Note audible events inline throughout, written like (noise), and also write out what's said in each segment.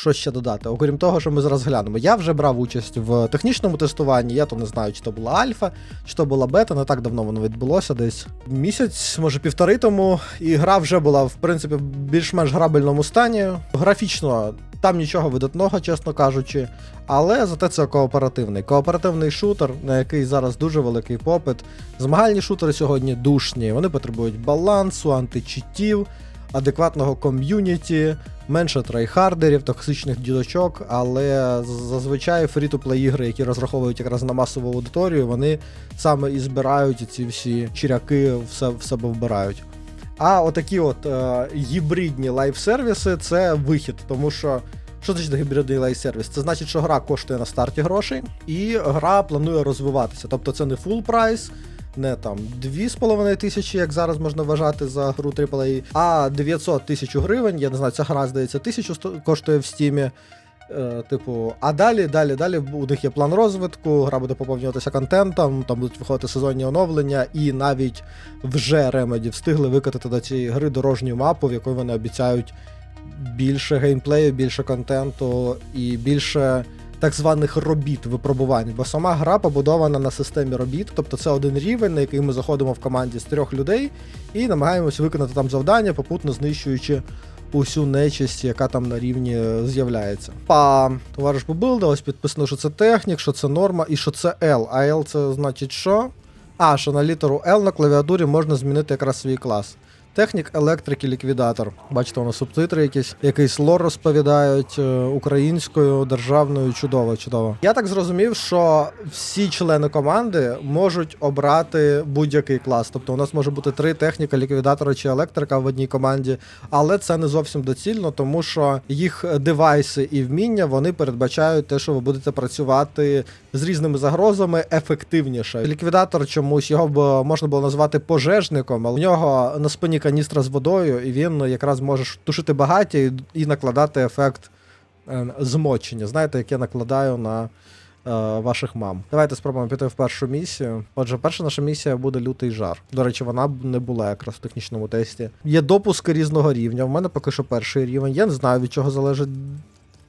що ще додати? Окрім того, що ми зараз глянемо. Я вже брав участь в технічному тестуванні, я то не знаю, чи то була альфа, чи то була бета, не так давно воно відбулося десь. Місяць, може півтори тому, і гра вже була, в принципі, в більш-менш грабельному стані. Графічно там нічого видатного, чесно кажучи. Але зате це кооперативний. Кооперативний шутер, на який зараз дуже великий попит. Змагальні шутери сьогодні душні. Вони потребують балансу, античитів, адекватного ком'юніті, менше трайхардерів, токсичних дідочок, але зазвичай фрі-то-плей ігри, які розраховують якраз на масову аудиторію, вони саме і збирають ці всі чиряки в се- в себе вбирають. А отакі от е, гібридні лайв-сервіси це вихід, тому що. Що значить гібридний лайв-сервіс? Це значить, що гра коштує на старті грошей, і гра планує розвиватися. Тобто це не full прайс, не там 2,5 тисячі, як зараз можна вважати за гру AAA, а 900 тисяч гривень. Я не знаю, ця гра здається, тисячу сто- коштує в стімі. Е, типу, а далі, далі, далі у них є план розвитку, гра буде поповнюватися контентом, там будуть виходити сезонні оновлення, і навіть вже Remedy встигли викатати до цієї гри дорожню мапу, в якої вони обіцяють більше геймплею, більше контенту і більше так званих робіт випробувань. Бо сама гра побудована на системі робіт, тобто це один рівень, на який ми заходимо в команді з трьох людей і намагаємося виконати там завдання, попутно знищуючи усю нечисть, яка там на рівні е, з'являється. Па, товариш Бубилда, ось підписано, що це технік, що це норма і що це L. А L це значить що? А, що на літеру L на клавіатурі можна змінити якраз свій клас. Технік, електрик і ліквідатор. Бачите, воно субтитри якісь, якийсь лор розповідають е, українською, державною. Чудово, чудово. Я так зрозумів, що всі члени команди можуть обрати будь-який клас. Тобто у нас може бути три техніка, ліквідатора чи електрика в одній команді, але це не зовсім доцільно, тому що їх девайси і вміння вони передбачають те, що ви будете працювати з різними загрозами ефективніше. Ліквідатор чомусь його б можна було назвати пожежником, але в нього на спині каністра з водою, і він якраз може тушити багаття і, накладати ефект е, змочення. Знаєте, яке накладаю на. е, Ваших мам. Давайте спробуємо піти в першу місію. Отже, перша наша місія буде лютий жар. До речі, вона б не була якраз в технічному тесті. Є допуски різного рівня. В мене поки що перший рівень. Я не знаю, від чого залежить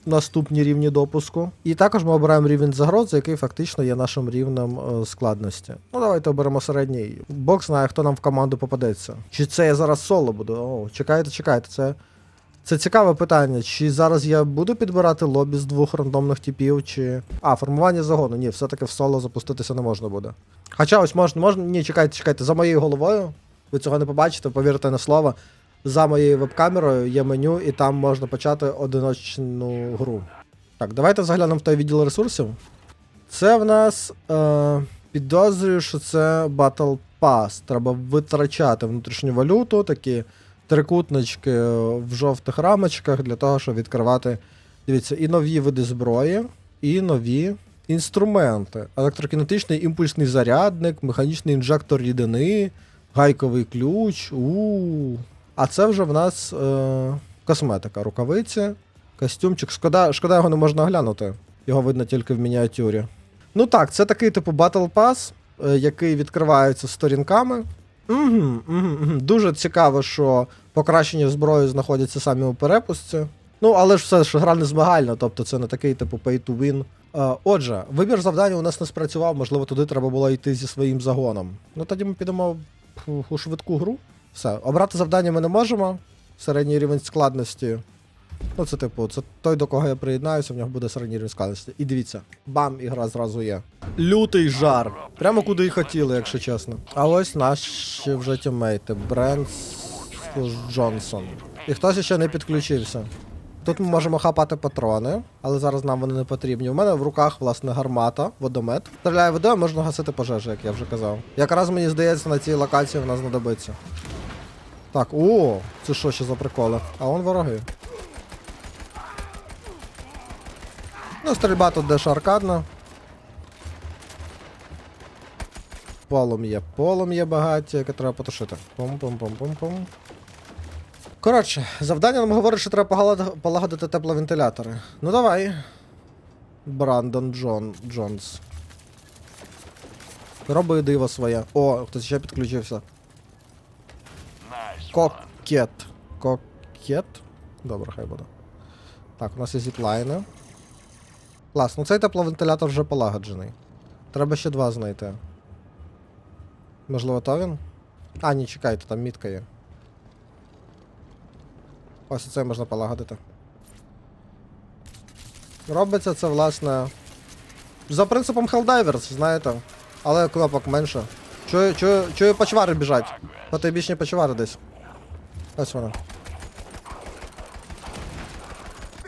наступні рівні допуску. І також ми обираємо рівень загрози, який фактично є нашим рівнем е, складності. Ну, давайте оберемо середній. Бог знає, хто нам в команду попадеться. Чи це я зараз соло буду? О, чекайте, чекайте, це. Це цікаве питання. Чи зараз я буду підбирати лобі з двох рандомних типів, чи. А, формування загону. Ні, все-таки в соло запуститися не можна буде. Хоча ось можна, можна. Ні, чекайте, чекайте, за моєю головою. Ви цього не побачите, повірте на слово. За моєю веб-камерою є меню, і там можна почати одиночну гру. Так, давайте заглянемо в той відділ ресурсів. Це в нас. Е, підозрюю, що це Battle Pass. Треба витрачати внутрішню валюту, такі трикутнички в жовтих рамочках для того, щоб відкривати. Дивіться, і нові види зброї, і нові інструменти. Електрокінетичний імпульсний зарядник, механічний інжектор рідини, гайковий ключ. у А це вже в нас е, косметика, рукавиці, костюмчик. Шкода, шкода, його не можна оглянути. Його видно тільки в мініатюрі. Ну так, це такий типу Battle Pass, е, який відкривається сторінками. Угу, угу, угу. Дуже цікаво, що покращення зброї знаходяться самі у перепустці. Ну, але ж все ж гра не змагальна, тобто це не такий типу pay to win. Е, отже, вибір завдання у нас не спрацював, можливо, туди треба було йти зі своїм загоном. Ну тоді ми підемо у швидку гру. Все, обрати завдання ми не можемо. Середній рівень складності. Ну, це типу, це той, до кого я приєднаюся, в нього буде середній рівень складності. І дивіться, бам, ігра зразу є. Лютий жар. Прямо куди і хотіли, якщо чесно. А ось наші вже тіммейти. Бренс Джонсон. І хтось ще не підключився. Тут ми можемо хапати патрони, але зараз нам вони не потрібні. У мене в руках, власне, гармата, водомет. Стріляє водою, можна гасити пожежі, як я вже казав. Якраз мені здається, на цій локації в нас знадобиться. Так, о, це що ще за приколи? А он вороги. Ну, стрільба тут дещо аркадна. Полум'я, полум'я багаття, яке треба потушити. Пум-пум-пум-пум-пум. Коротше, завдання нам говорить, що треба полагодити тепловентилятори. Ну давай. Брандон Джон Джонс. Роби диво своє. О, хтось ще підключився. Кокет. Кокет? Добре, хай буде. Так, у нас є зіплайни. Клас, ну цей тепловентилятор вже полагоджений. Треба ще два знайти. Можливо, то він? А, ні, чекайте, там мітка є. Ось це можна полагодити. Робиться це, власне. За принципом Helldivers, знаєте. Але кнопок менше. Чую, чую, чую почвари біжать. Потойбічні почвари десь. Ось вона.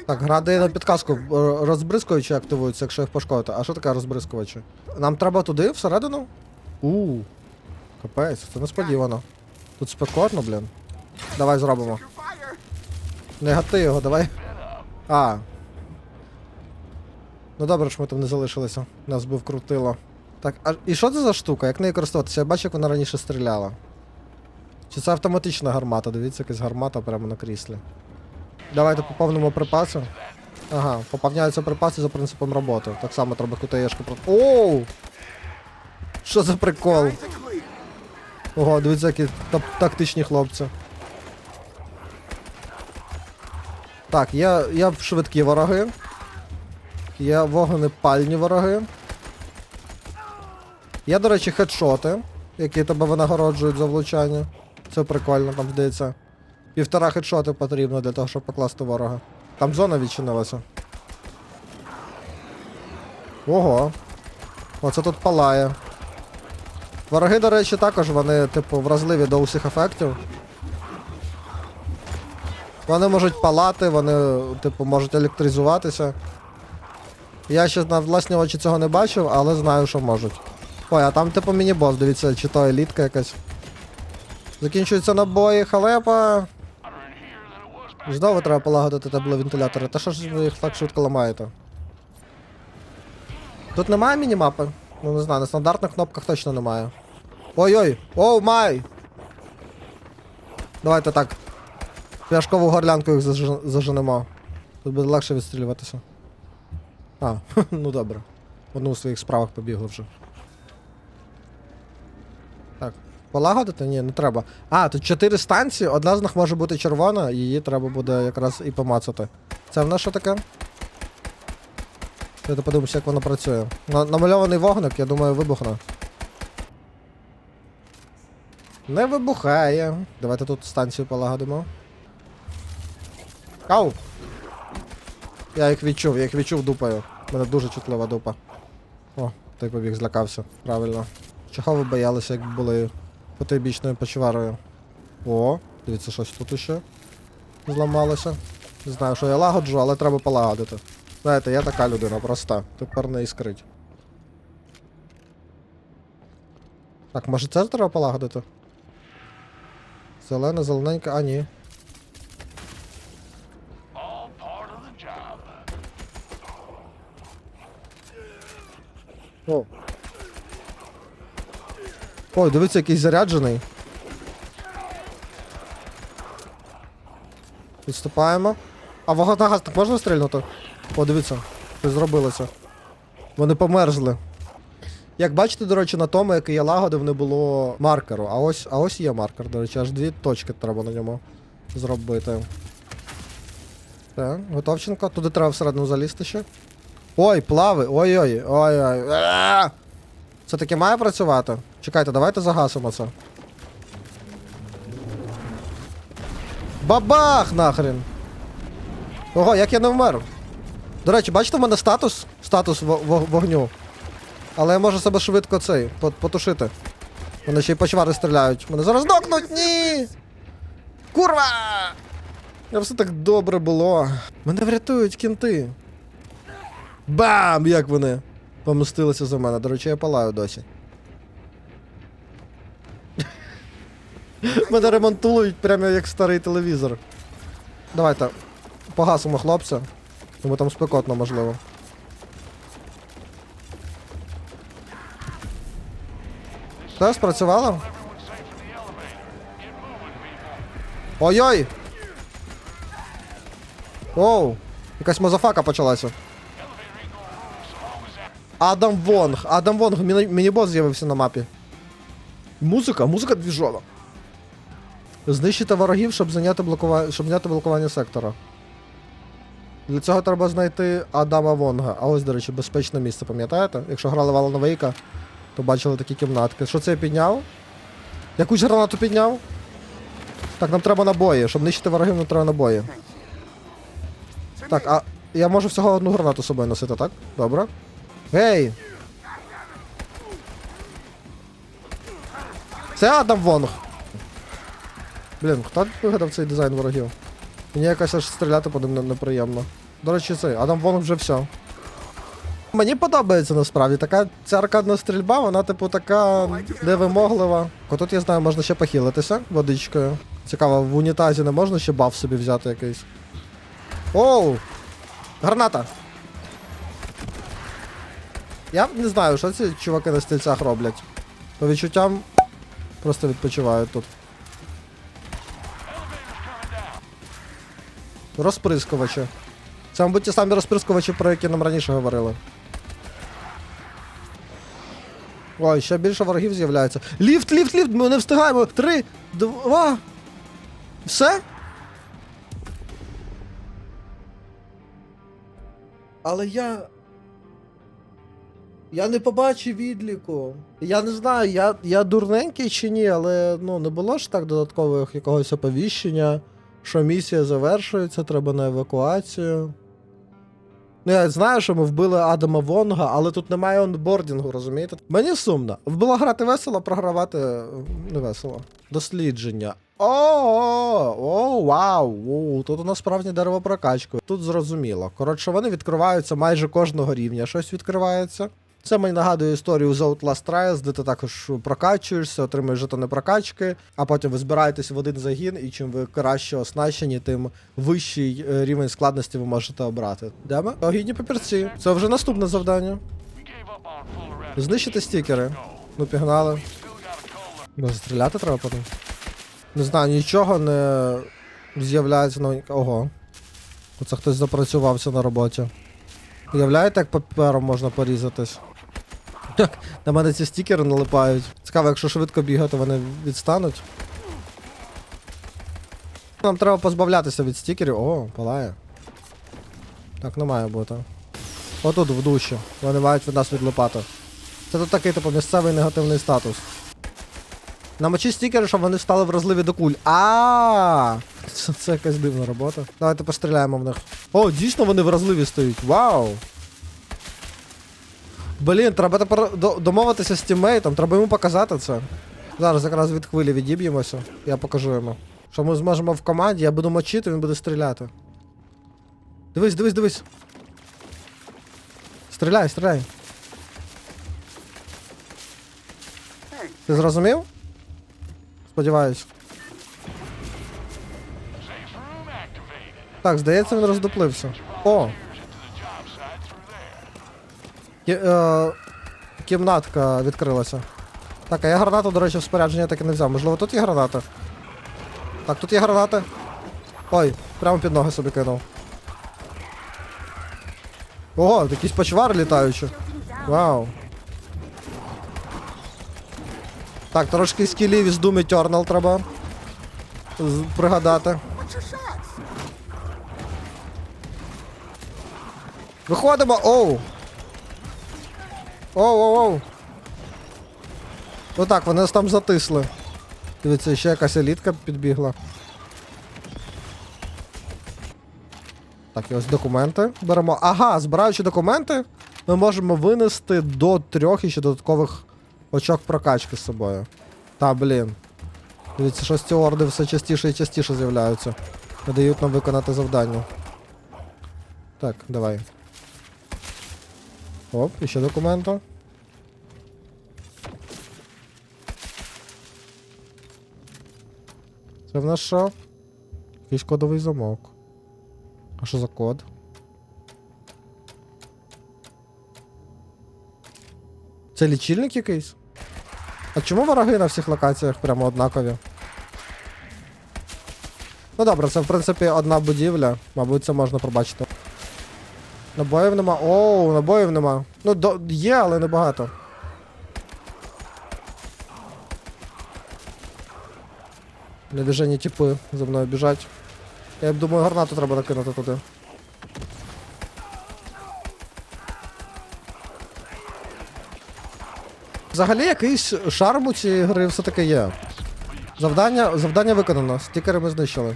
Так, гра дає на підказку. Р- Розбризкувачі активуються, якщо їх пошкодити. А що таке розбризкувачі? Нам треба туди, всередину? У. Капець, це несподівано. Тут спекотно, блін. Давай зробимо. Не гати його, давай. А. Ну добре, що ми там не залишилися. Нас би вкрутило. Так, а і що це за штука? Як нею користуватися? Я бачу, як вона раніше стріляла. Чи це автоматична гармата? Дивіться, якась гармата прямо на кріслі. Давайте поповнимо припаси. Ага, поповняються припаси за принципом роботи. Так само треба кутаєшку про. Оу! Що за прикол? Ого, дивіться, які тактичні хлопці. Так, є, є швидкі вороги. Є вогнепальні вороги. Є, до речі, хедшоти, які тебе винагороджують за влучання. Це прикольно, там здається. Півтора хедшоти потрібно для того, щоб покласти ворога. Там зона відчинилася. Ого. Оце тут палає. Вороги, до речі, також вони, типу, вразливі до усіх ефектів. Вони можуть палати, вони, типу, можуть електризуватися. Я ще на власні очі цього не бачив, але знаю, що можуть. Ой, а там, типу, міні-бос, дивіться, чи то елітка якась. Закінчуються набої, халепа. Знову треба полагодити тепловентилятори. Та що ж ви їх так швидко ламаєте? Тут немає мінімапи? Ну не знаю, на стандартних кнопках точно немає. Ой-ой! Оу май! Давайте так. Пляшкову горлянку їх заж- заженемо. Тут буде легше відстрілюватися. А, (laughs) ну добре. Одну у своїх справах побігли вже. Полагодити? Ні, не треба. А, тут чотири станції, одна з них може бути червона, її треба буде якраз і помацати. Це в нас що таке? Я подивимося, як воно працює. На- намальований вогник, я думаю, вибухне. Не вибухає. Давайте тут станцію полагодимо. Ау! Я їх відчув, я їх відчув дупою. У мене дуже чутлива дупа. О, той побіг злякався. Правильно. Чого ви боялися, як були потойбічною почварою? О, дивіться, щось тут ще зламалося. Не знаю, що я лагоджу, але треба полагодити. Знаєте, я така людина проста. Тепер не іскрить. Так, може це треба полагодити? Зелена, зелененька, а ні. О. Ой, дивіться, якийсь заряджений. Відступаємо. А вогнегасник можна стрільнути? О, дивіться, що зробилося. Вони померзли. Як бачите, до речі, на тому, який я лагодив, не було маркеру. А ось, а ось є маркер, до речі, аж дві точки треба на ньому зробити. Так, готовченко. Туди треба всередину залізти ще. Ой, плави, ой-ой, ой-ой. Це таки має працювати? Чекайте, давайте загасимо це. Бабах нахрен! Ого, як я не вмер. До речі, бачите, в мене статус? Статус во- во- вогню. Але я можу себе швидко цей потушити. Вони ще й почвари стріляють. Мене зараз нокнуть! Ні! Курва! Я все так добре було. Мене врятують кінти. Бам! Як вони помстилися за мене. До речі, я палаю досі. Мене ремонтують прямо як старий телевізор. Давайте погасимо хлопця. Тому там спекотно, можливо. Все, спрацювало? Ой-ой! Оу! Якась мазафака почалася. Адам Вонг. Адам Вонг, міні- міні-бос з'явився на мапі. Музика, музика двіжова. Знищити ворогів, щоб зайняти блокування, щоб зняти блокування сектора. Для цього треба знайти Адама Вонга. А ось, до речі, безпечне місце, пам'ятаєте? Якщо грали в Alan Wake, то бачили такі кімнатки. Що це я підняв? Якусь гранату підняв? Так, нам треба набої. Щоб нищити ворогів, нам треба набої. Так, а я можу всього одну гранату з собою носити, так? Добре. Гей! Це Адам Вонг. Блін, хто вигадав цей дизайн ворогів? Мені якось аж стріляти по ним неприємно. До речі, цей Адам Вонг вже все. Мені подобається насправді. Така ця аркадна стрільба, вона, типу, така невимоглива. О, тут я знаю, можна ще похилитися водичкою. Цікаво, в унітазі не можна ще баф собі взяти якийсь. Оу! Граната! Я не знаю, що ці чуваки на стільцях роблять. По відчуттям просто відпочивають тут. Розприскувачі. Це, мабуть, ті самі розприскувачі, про які нам раніше говорили. Ой, ще більше ворогів з'являється. Ліфт, ліфт, ліфт! Ми не встигаємо! Три, два. Все? Але я. Я не побачив відліку. Я не знаю, я, я дурненький чи ні, але ну не було ж так додаткового якогось оповіщення, що місія завершується, треба на евакуацію. Ну, я знаю, що ми вбили Адама Вонга, але тут немає онбордінгу, розумієте? Мені сумно. Було грати весело, програвати не весело. Дослідження. О, о, вау! Тут у нас справжнє дерево прокачки. Тут зрозуміло. Коротше, вони відкриваються майже кожного рівня. Щось відкривається. Це мені нагадує історію з Outlast Trials, де ти також прокачуєшся, отримуєш жетони прокачки, а потім ви збираєтесь в один загін, і чим ви краще оснащені, тим вищий е, рівень складності ви можете обрати. Йдемо? Огідні папірці. Це вже наступне завдання. Знищити стікери. Ну, пігнали. Може, стріляти треба по ним? Не знаю, нічого не з'являється новенько. Ого. Оце хтось запрацювався на роботі. Уявляєте, як папером можна порізатись? На мене ці стікери налипають. Цікаво, якщо швидко бігати, вони відстануть. Нам треба позбавлятися від стікерів. О, палає. Так, не має бути. Отут в душі. Вони мають від нас відлипати. Це тут такий, типу, місцевий негативний статус. Намочи стікери, щоб вони стали вразливі до куль. А, це, якась дивна робота. Давайте постріляємо в них. О, дійсно вони вразливі стають. Вау! Блін, треба тепер до- домовитися з тіммейтом, треба йому показати це. Зараз якраз від хвилі відіб'ємося, я покажу йому. Що ми зможемо в команді, я буду мочити, він буде стріляти. Дивись, дивись, дивись. Стріляй, стріляй. Ти зрозумів? Сподіваюсь. Так, здається, він роздуплився. О! Е, кімнатка відкрилася. Так, а я гранату, до речі, в спорядження так і не взяв. Можливо, тут є граната? Так, тут є гранати. Ой, прямо під ноги собі кинув. Ого, якісь почвари літаючі. Вау. Так, трошки скілів із Doom Eternal треба пригадати. Виходимо! Оу! Оу, оу, оу. Ну так, вони нас там затисли. Дивіться, ще якась елітка підбігла. Так, і ось документи беремо. Ага, збираючи документи, ми можемо винести до трьох іще додаткових очок прокачки з собою. Та, блін. Дивіться, що ці орди все частіше і частіше з'являються. Не дають нам виконати завдання. Так, давай. Оп, іще документи. Це в нас що? Якийсь кодовий замок. А що за код? Це лічильник якийсь? А чому вороги на всіх локаціях прямо однакові? Ну добре, це в принципі одна будівля. Мабуть, це можна пробачити. Набоїв нема. Оу, набоїв нема. Ну, до... є, але небагато. Небіжені тіпи за мною біжать. Я думаю, гранату треба накинути туди. Взагалі якийсь шарм у цій гри все-таки є. Завдання завдання виконано, стікери ми знищили.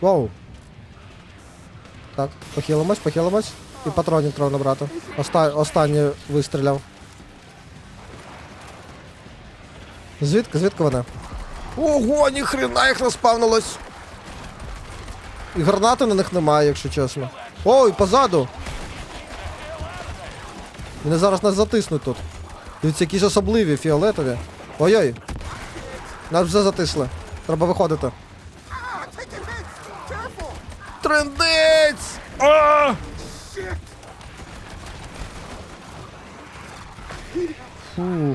Воу. Так, похилимось, похилимось. І патронів треба набрати. Оста... Останній вистріляв. Звідки, звідки вони? Ого, ніхрена їх наспавнилось! І гранати на них немає, якщо чесно. Ой, позаду! Вони зараз нас затиснуть тут. Дивіться, якісь особливі фіолетові. Ой-ой. Нас вже затисли. Треба виходити.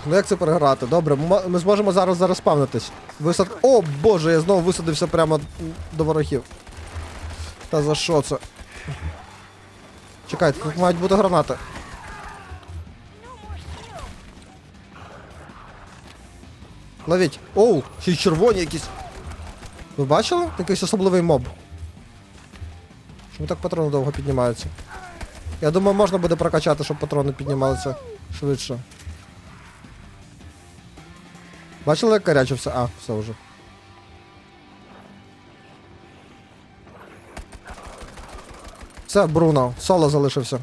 Ну як це переграти? Добре, ми, зможемо зараз зареспавнитись. Висад... О, боже, я знову висадився прямо до ворогів. Та за що це? Чекайте, тут мають бути гранати. Ловіть. Оу, ще й червоні якісь. Ви бачили? Якийсь особливий моб. Чому так патрони довго піднімаються? Я думаю, можна буде прокачати, щоб патрони піднімалися швидше. Бачили, як карячився? А, все вже. Все, Бруно, соло залишився.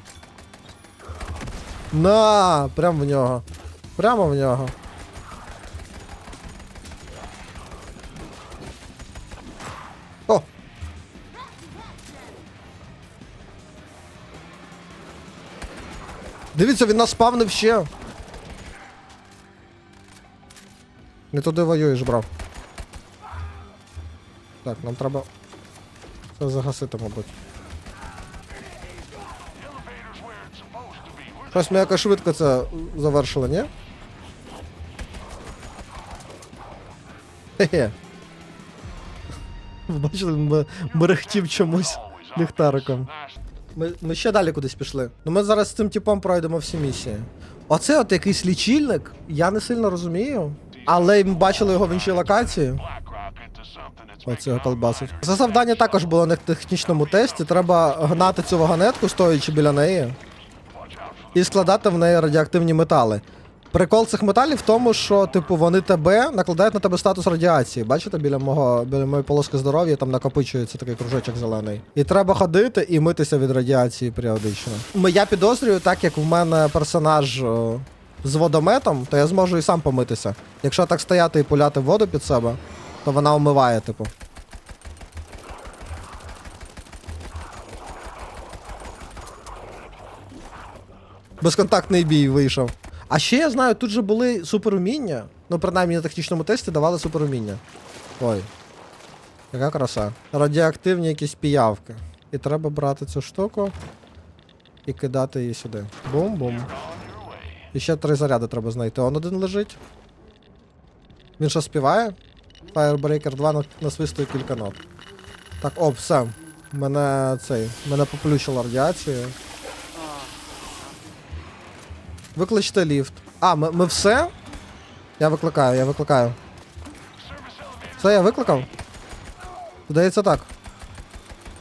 На, прямо в нього. Прямо в нього. О! Дивіться, він нас спавнив ще. Не туди воюєш, брав. Так, нам треба це загасити, мабуть. Щось ми якось швидко це завершили, ні? Хе-хе. (laughs) Бачили, мерехтів чомусь ліхтариком. Ми, ми ще далі кудись пішли. Ну ми зараз з цим типом пройдемо всі місії. Оце от якийсь лічильник, я не сильно розумію. Але ми бачили його в іншій локації. Our колбасить. Це завдання також було на технічному тесті. Треба гнати цю вагонетку, стоячи біля неї, і складати в неї радіоактивні метали. Прикол цих металів в тому, що типу вони тебе накладають на тебе статус радіації. Бачите, біля мого біля моєї полоски здоров'я там накопичується такий кружочок зелений. І треба ходити і митися від радіації періодично. Я підозрюю, так як в мене персонаж о, з водометом, то я зможу і сам помитися. Якщо так стояти і пуляти воду під себе, то вона омиває, типу. Безконтактний бій вийшов. А ще я знаю, тут же були суперуміння. Ну, принаймні на технічному тесті давали суперуміння. Ой. Яка краса. Радіоактивні якісь піявки. І треба брати цю штуку і кидати її сюди. Бум-бум. І ще три заряди треба знайти. Он один лежить. Він що співає? Firebreaker 2 на- насвистує кілька нот. Так, о, все. Мене цей. Мене поплющило радіацією. Викличте ліфт. А, ми, ми все? Я викликаю, я викликаю. Все, я викликав? Здається так.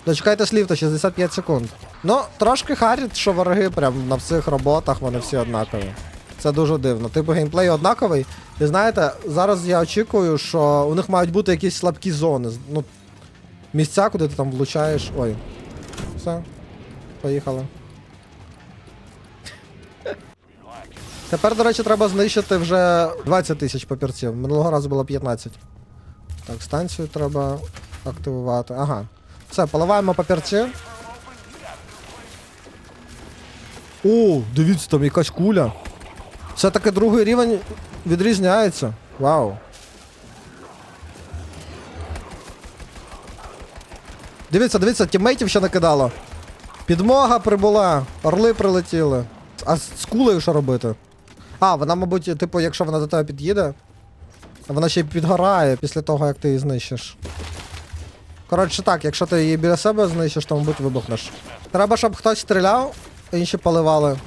Дочекайтесь ліфта, 65 секунд. Ну, трошки харить, що вороги прям на всіх роботах вони всі однакові. Це дуже дивно. Типу геймплей однаковий. І знаєте, зараз я очікую, що у них мають бути якісь слабкі зони. Ну, місця, куди ти там влучаєш. Ой. Все. Поїхали. Тепер, до речі, треба знищити вже 20 тисяч папірців. Минулого разу було 15. Так, станцію треба активувати. Ага. Все, поливаємо папірці. О, дивіться, там якась куля. Все-таки другий рівень відрізняється. Вау. Дивіться, дивіться, тіммейтів ще накидало. Підмога прибула, орли прилетіли. А з кулею що робити? А, вона, мабуть, типу, якщо вона до тебе під'їде, вона ще й підгорає після того, як ти її знищиш. Коротше так, якщо ти її біля себе знищиш, то, мабуть, вибухнеш. Треба, щоб хтось стріляв, інші поливали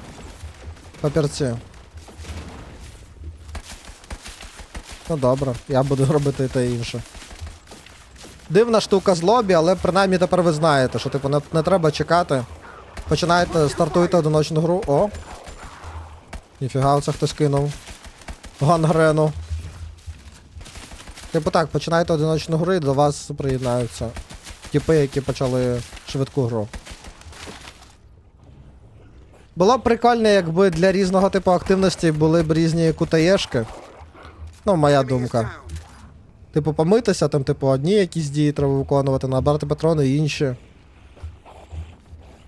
папірці. Ну добре, я буду (laughs) робити те інше. Дивна штука з лобі, але принаймні тепер ви знаєте, що типу не, не треба чекати, Починаєте, стартуєте одиночну гру. О! Ніфіга, це хтось кинув. Гангрену. Типу так, починаєте одиночну гру і до вас приєднаються. Типи, які почали швидку гру. Було б прикольно, якби для різного типу активності були б різні кутаєшки. Ну, моя думка. Типу, помитися, там, типу, одні якісь дії треба виконувати, набрати патрони інші.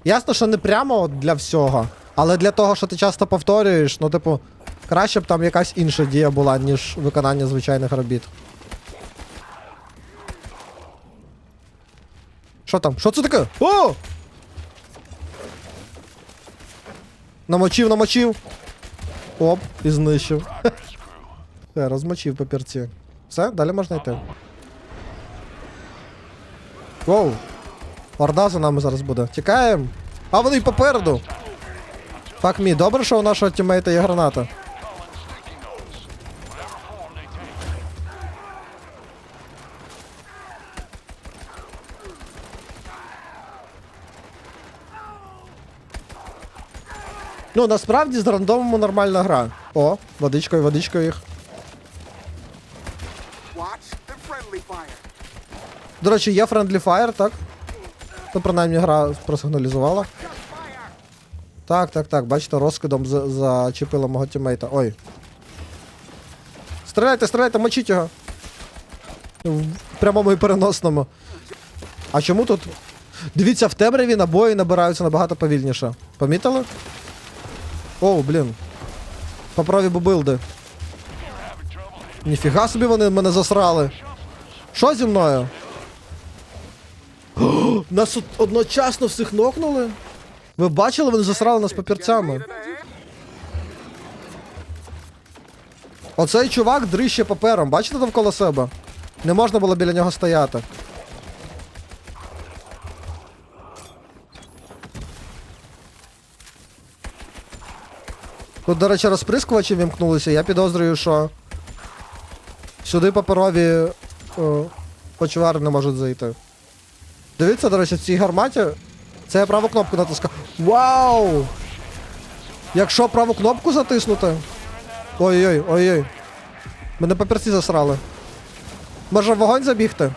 Ясно, що не прямо для всього, але для того, що ти часто повторюєш, ну, типу, краще б там якась інша дія була, ніж виконання звичайних робіт. Що там? Що це таке? О! Намочив, намочив. Оп, і знищив. (laughs) Все, розмочив папірці. Все, далі можна йти. Воу. Орда за нами зараз буде. Тікаємо. А вони попереду. Фак мі, добре, що у нашого тіммейта є граната. Ну, насправді з рандомом нормальна гра. О, водичкою, водичкою їх. До речі, є Friendly Fire, так? Ну, принаймні гра просигналізувала. Так, так, так, бачите, розкидом за- зачепила мого тіммейта. Ой. Стріляйте, стріляйте, мочіть його. В прямому і переносному. А чому тут? Дивіться, в темряві набої набираються набагато повільніше. Помітили? Оу, блін. Паперові бубилди. Ніфіга собі вони мене засрали. Що зі мною? О, Нас одночасно всіх нокнули. Ви бачили, вони засрали нас папірцями. Оцей чувак дрище папером, бачите навколо себе? Не можна було біля нього стояти. Тут, до речі, розприскувачі вімкнулися, я підозрюю, що сюди паперові о, почвари не можуть зайти. Дивіться, до речі, в цій гарматі. Це я праву кнопку натискав. Вау! Якщо праву кнопку затиснути. Ой-ой, ой-ой. Мене папірці засрали. Може вогонь забігти?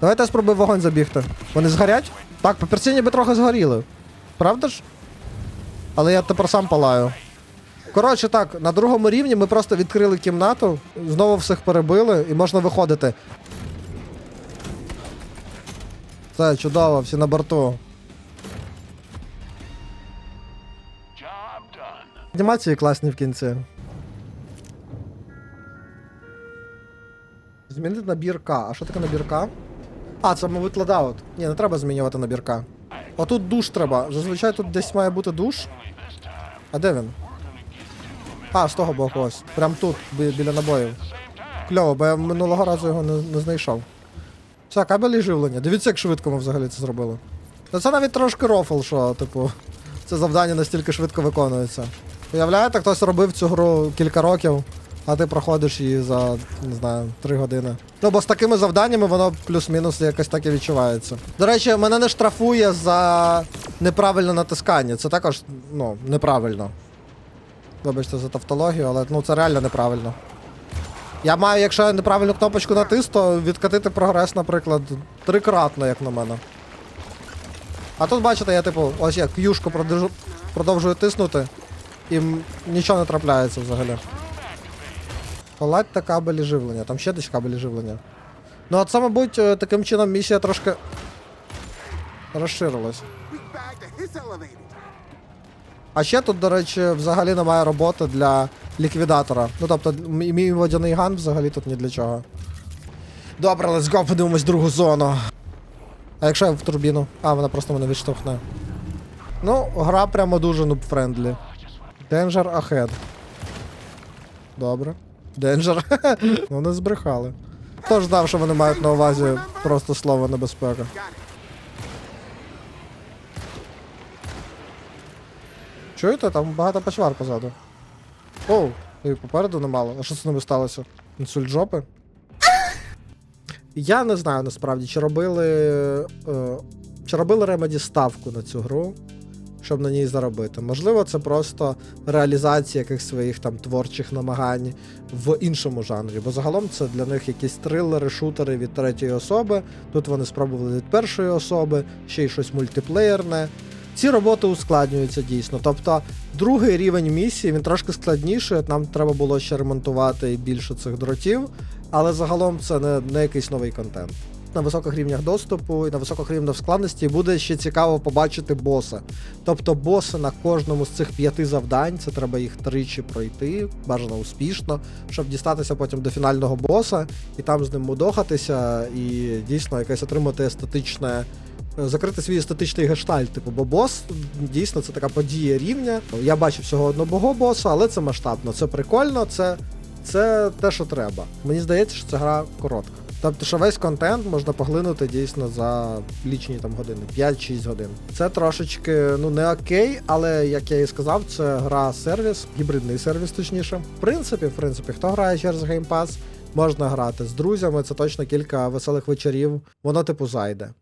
Давайте я спробую вогонь забігти. Вони згорять? Так, папірці ніби трохи згоріли. Правда ж? Але я тепер сам палаю. Коротше, так, на другому рівні ми просто відкрили кімнату, знову всіх перебили і можна виходити. Це чудово, всі на борту. Анімації класні в кінці. Змінити набір К. А що таке набір К? А, це, мабуть, ладаут. Ні, не треба змінювати набір К. Отут душ треба. Зазвичай тут десь має бути душ. А де він? А, з того боку ось. Прям тут, бі- біля набоїв. Кльово, бо я минулого разу його не, не знайшов. Все, кабелі живлення. Дивіться, як швидко ми взагалі це зробили. Та це навіть трошки рофл, що, типу, це завдання настільки швидко виконується. Уявляєте, хтось робив цю гру кілька років, а ти проходиш її за, не знаю, 3 години. Ну, бо з такими завданнями воно плюс-мінус якось так і відчувається. До речі, мене не штрафує за неправильне натискання. Це також, ну, неправильно. Вибачте за тавтологію, але ну це реально неправильно. Я маю, якщо я неправильну кнопочку натис, то відкатити прогрес, наприклад, трикратно, як на мене. А тут, бачите, я типу, ось я к'юшку продовжу, продовжую тиснути, і нічого не трапляється взагалі. Поладьте кабелі живлення, там ще десь кабелі живлення. Ну, а це, мабуть, е, таким чином місія трошки розширилась. А ще тут, до речі, взагалі немає роботи для ліквідатора. Ну тобто, мій водяний ган взагалі тут ні для чого. Добре, let's go, подивимось другу зону. А якщо я в турбіну? А, вона просто мене відштовхне. Ну, гра прямо дуже нуб-френдлі. Danger ahead. Добре. Danger. (laughs) ну не збрехали. Хто ж знав, що вони мають на увазі просто слово небезпека. Чуєте, там багато почвар позаду. Оу, і попереду немало. А що з ними сталося? Інсульт жопи? Я не знаю насправді, чи робили. Е, Чи робили Remedy ставку на цю гру, щоб на ній заробити? Можливо, це просто реалізація якихось своїх там творчих намагань в іншому жанрі, бо загалом це для них якісь трилери, шутери від третьої особи. Тут вони спробували від першої особи, ще й щось мультиплеєрне. Ці роботи ускладнюються дійсно. Тобто, другий рівень місії він трошки складніший. Нам треба було ще ремонтувати більше цих дротів, але загалом це не, не якийсь новий контент. На високих рівнях доступу і на високих рівнях складності буде ще цікаво побачити боса. Тобто боси на кожному з цих п'яти завдань, це треба їх тричі пройти, бажано успішно, щоб дістатися потім до фінального боса і там з ним мудохатися, і дійсно якесь отримати естетичне. Закрити свій естетичний гештальт, типу, бо бос дійсно це така подія рівня. Я бачив всього одного боса, але це масштабно, це прикольно, це, це те, що треба. Мені здається, що ця гра коротка. Тобто, що весь контент можна поглинути дійсно за лічні там години, 5-6 годин. Це трошечки ну не окей, але як я і сказав, це гра сервіс, гібридний сервіс, точніше. В принципі, в принципі, хто грає через Game Pass, можна грати з друзями. Це точно кілька веселих вечорів. Воно типу зайде.